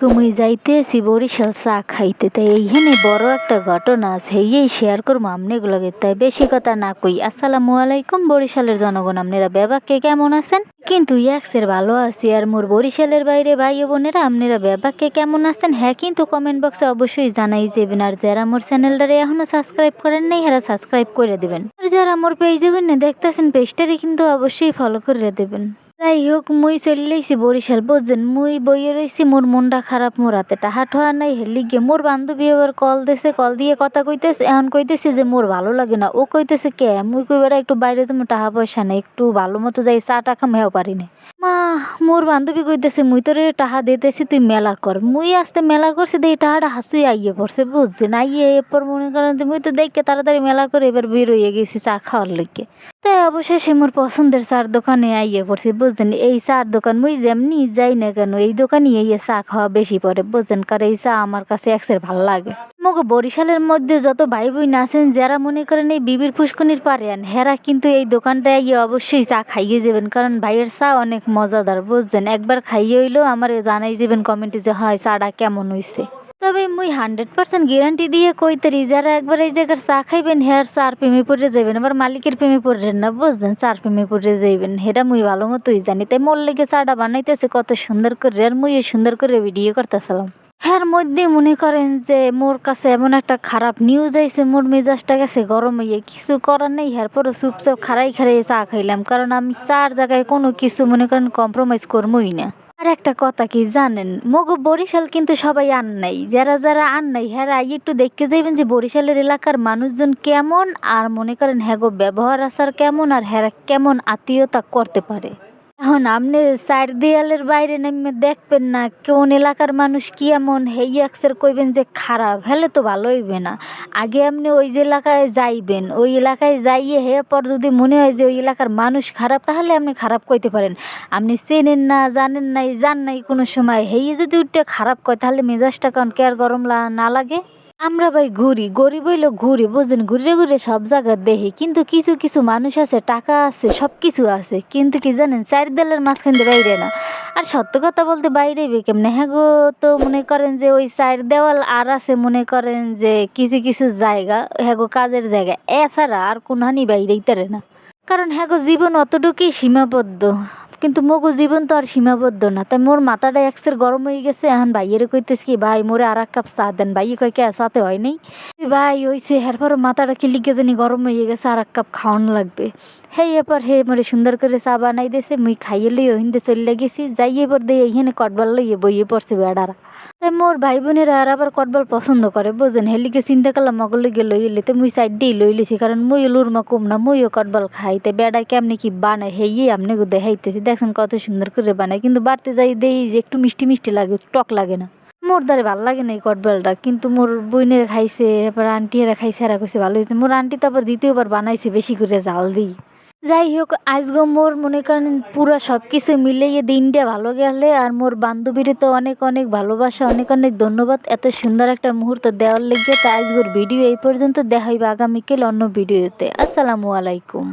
তুমি যাইতেছি বরিশাল, চা খাইতে। তাই এইখানে বড় একটা ঘটনা আছে, এই শেয়ার করব আমনেগুলোকে। তাই বেশি কথা না কই। আসসালামু আলাইকুম বরিশালের জনগণ, আপনারা বেবাকে কেমন আছেন? কিন্তু ইয়াক্সের ভালো আছি আর মোর বরিশালের বাইরে ভাই বোনেরা, আপনারা বেবাকে কেমন আছেন? হ্যাঁ কিন্তু কমেন্ট বক্সে অবশ্যই জানাই যাবেন। আর যারা মোর চ্যানেলটারে এখনও সাবস্ক্রাইব করেন নাই, এরা সাবস্ক্রাইব করে দেবেন। আর যারা মোর পেজে দেখতেছেন পেজটারে কিন্তু অবশ্যই ফলো করে দেবেন। যাই হোক মুই চলিলেছি বরিশাল, বুঝছেন? মুই বইয়ে রয়েছি মোর মনটা খারাপ মোর হাতে। টাহা ঠোয়া নাই হেলি গিয়ে মোর বান্ধবী এবার কল দিছে, কল দিয়ে কথা কইতেছে, এখন কইতেছে যে মোর ভালো লাগে না। ও কইতেছে কে? মুই কইবার একটু বাইরে যাব, টাহা পয়সা নেই, একটু ভালো মতো যাই চা টা খাম, হেও পারি না মা মোর বান্ধবী কইতেছে, মুই তোরে টাহা দিতেছি, তুই মেলা কর। মুই আসতে মেলা করছি দিয়ে টাহাটা হাসুই আইয়ে পড়ছে, বুঝছেন? আইয়ে এরপর মনে করেন যে, মুই তো দেখে তাড়াতাড়ি মেলা করে এবার বের হয়ে গেছি চা খাওয়ার লেগে তাই অবশেষে মোর পছন্দের চার দোকানে আইয়ে পড়ছি, বুঝছেন? এই চার দোকান মুই যেমনি যাই না কেন, এই দোকানই এই চা খাওয়া বেশি পড়ে, বুঝছেন? কারণ এই চা আমার কাছে একসের ভালো লাগে। মগো বরিশালের মধ্যে যত ভাই বোন আছেন, যারা মনে করেন এই বিবির ফুসকুনির পারে আন, হেরা কিন্তু এই দোকানটায় আইয়ে অবশ্যই চা খাইয়ে যাবেন, কারণ ভাইয়ের চা অনেক মজাদার, বুঝছেন? একবার খাইয়ে হইলেও আমার জানাই যাবেন কমেন্টে যে, হয়, চাটা কেমন হইছে? তবে মুই হান্ড্রেড পার্সেন্ট গ্যারান্টি দিয়ে কইতারি, যারা একবার এই জায়গার চা খাইবেন হেয়ার চার প্রেমে পড়ে যাবেন আবার মালিকের প্রেমে পড়বেন না, বুঝছেন? চার প্রেমে পড়ে যাইবেন, হেটা মুই ভালো মতোই জানি। তাই মোর লেগে চাটা বানাইতেছে, কত সুন্দর করে, আর মুই সুন্দর করে ভিডিও করতেছিলাম। হ্যার মধ্যে মনে করেন যে মোর কাছে এমন একটা খারাপ নিউজ আইছে, মোর মেজাজটা গেছে গরম হইয়ে। কিছু করার নেই হ্যার পরে চুপচাপ খারাই খারাই চা খাইলাম, কারণ আমি চার জায়গায় কোনো কিছু মনে করেন কম্প্রোমাইজ করবই না। আর একটা কথা কি জানেন, মগো বরিশাল কিন্তু সবাই আন নাই। যারা যারা আন নাই হ্যাঁ একটু দেখতে যাইবেন যে বরিশালের এলাকার মানুষজন কেমন, আর মনে করেন হ্যাগো ব্যবহার আচার কেমন, আর হ্যারা কেমন আত্মীয়তা করতে পারে। এখন আপনি চার দেয়ালের বাইরে নেমে দেখবেন না, কোন এলাকার মানুষ কি এমন? হেই একসের কইবেন যে খারাপ, হেলে তো ভালো হইবে না। আগে আপনি ওই যে এলাকায় যাইবেন, ওই এলাকায় যাইয়ে হে পর যদি মনে হয় যে ওই এলাকার মানুষ খারাপ, তাহলে আপনি খারাপ কইতে পারেন। আপনি চেনেন না, জানেন নাই, জান নাই কোনো সময়। হেই যদি উঠতে খারাপ কয়, তাহলে মেজাজটা কারণ কে আর গরম না লাগে? আমরা ভাই ঘুরি, গরিব হইল ঘুরি, বুঝেন? ঘুরে ঘুরে সব জায়গা দেখি, কিন্তু কিছু কিছু মানুষ আছে, টাকা আছে সব কিছু আছে, কিন্তু কি জানেন, চার দেলের মাঝখান দিয়ে বাইরে না। আর সত্য কথা বলতে বাইরে কেমনে? হ্যাঁ গো, তো মনে করেন যে ওই চার দেওয়াল আর আছে, মনে করেন যে কিছু কিছু জায়গা হ্যাঁ গো, কাজের জায়গা। এছাড়া আর কোনহানি বাইরেই তারে না। কারণ হ্যাঁ গো, জীবন অতটুকুই সীমাবদ্ধ। কিন্তু মগু জীবন তো আর সীমাবদ্ধ না। তাই মোর মাথাটা একসের গরম হয়ে গেছে, এখন ভাইয়ের কইতেছি কি, ভাই, মোরে আর এক কাপ চা দেন। ভাই কয়, কে, চাতে হয় নাই? ভাই, হইছে। এরপর মাথাটা কি লিখে জানি গরম হয়ে গেছে, আর এক কাপ খাওয়ানো লাগবে। হে, এরপর হে মোরে সুন্দর করে চা বানাই দিয়েছে, মুই খাইয়ে লই ওহিন্দে চলে গেছি। যাই এবার দিয়ে এইখানে কটবার লইয়ে বইয়ে পড়ছে বেড়ারা। তাই মোর ভাই বোনেরা আর আবার কটবল পছন্দ করে, বুঝেন? হেলিকে চিন্তা করলাম মগল লইগে লই এলি তো মুই দিয়ে লই লিছি কারণ মুই লুরমা কম না, মুইও কটবল খাই। তাই বেড়ায় কেমনি কি বানায় হেয়ে আপনি দেখাইতেছি, দেখছেন কত সুন্দর করে বানায়। কিন্তু বাড়তে যাই দেই যে একটু মিষ্টি মিষ্টি লাগে, টক লাগে না। মোর দ্বারে ভালো লাগে না এই কটবেলটা, কিন্তু মোর বইনের খাইছে এবার আন্টিরা খাইছে, এরা কইছে ভালো হয়েছে মোর আন্টি তো আবার দ্বিতীয়বার বানাইছে, বেশি করে জাল দিই। যাই হোক আজকে মোর মনে করেন পুরো সব কিছু মিলিয়ে দিনটা ভালো গেলে আর মোর বান্ধবীর তো অনেক অনেক ভালোবাসা, অনেক অনেক ধন্যবাদ। এত সুন্দর একটা মুহূর্ত দেওয়ার লেগে তা আজকের ভিডিও এই পর্যন্ত দেখা আগামীকাল অন্য ভিডিওতে। আসসালামু আলাইকুম।